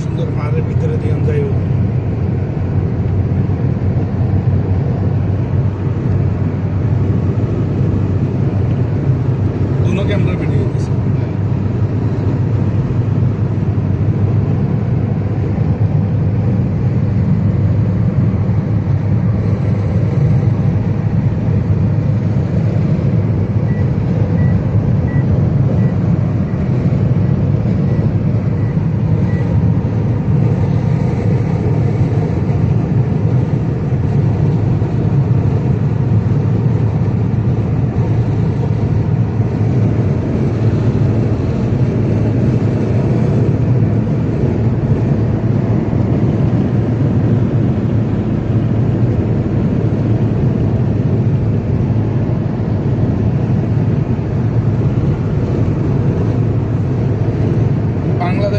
সুন্দর পাহাড়ের ভিতরে দিয়ে যাই হোক দুনো ক্যামেরা ভিডিও দিতেছে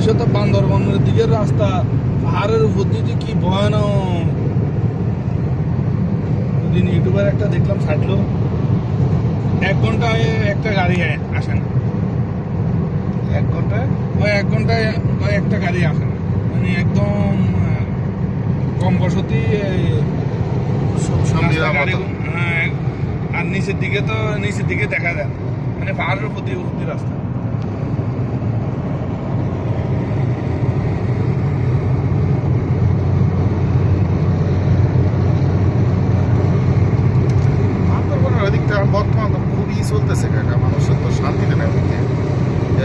বাংলাদেশে তো বান্দরবনের দিকের রাস্তা পাহাড়ের উপর দিয়ে কি ভয়ানক? ওদিন ইউটিউবার একটা দেখলাম ছাড়লো। এক ঘন্টায় একটা গাড়ি আসে না। এক ঘন্টায়? ওই এক ঘন্টায় ওই একটা গাড়ি আসে না। মানে একদম কম বসতি হ্যাঁ, আর নিচের দিকে তো নিচের দিকে দেখা যায় মানে পাহাড়ের উপর দিয়ে রাস্তা বান্দরবনের ওদিকটা বর্তমান তো খুবই চলতেছে কাকা মানুষের তো শান্তিতে নেই ওদিকে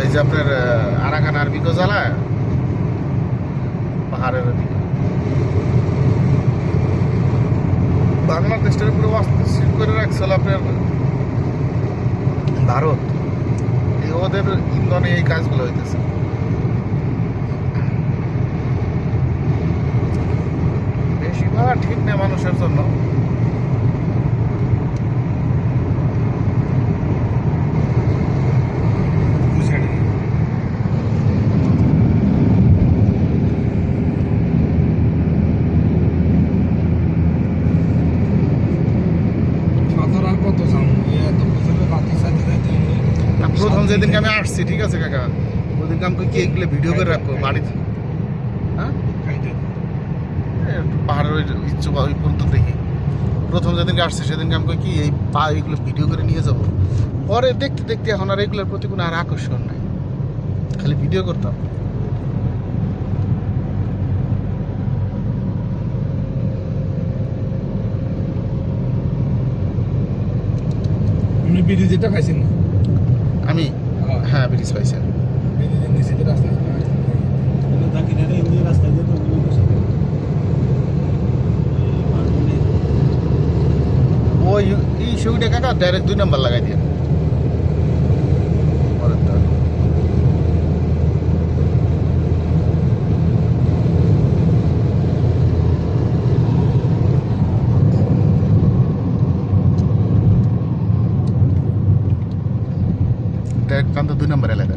এই যে আপনার আরাকান আর বিকো পাহাড়ের ওদিকে বাংলাদেশটার উপরে অস্থির করে রাখছিল আপনার ভারত। ওদের ইন্ধনে এই কাজগুলো হইতেছে। বেশি ঠিক না মানুষের জন্য। প্রথম যেদিনকে আমি আসছি ঠিক আছে কাকা? ওদিনকে আমি কি এগুলো ভিডিও করে রাখব বাড়িতে হ্যাঁ? পাহাড়ের ওই ইচ্ছু বা ওই পর্যন্ত দেখি। প্রথম যেদিনকে আসছি সেদিনকে আমি কই কি এই পা এগুলো ভিডিও করে নিয়ে যাব। পরে দেখতে দেখতে এখন আর এগুলোর প্রতি কোনো আর আকর্ষণ নাই। খালি ভিডিও করতাম। ব্রিজেটা খাইছেন না? আমি হ্যাঁ ব্রিজ পাইছি ওই এই ছবিটা কাকা ডাইরেক্ট দুই নাম্বার লাগাই দিয়ে। ডাইরেক্ট কান্ত দুই নম্বর এলাকা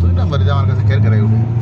দুই নম্বরে যে আমার কাছে কের কেরাই উঠে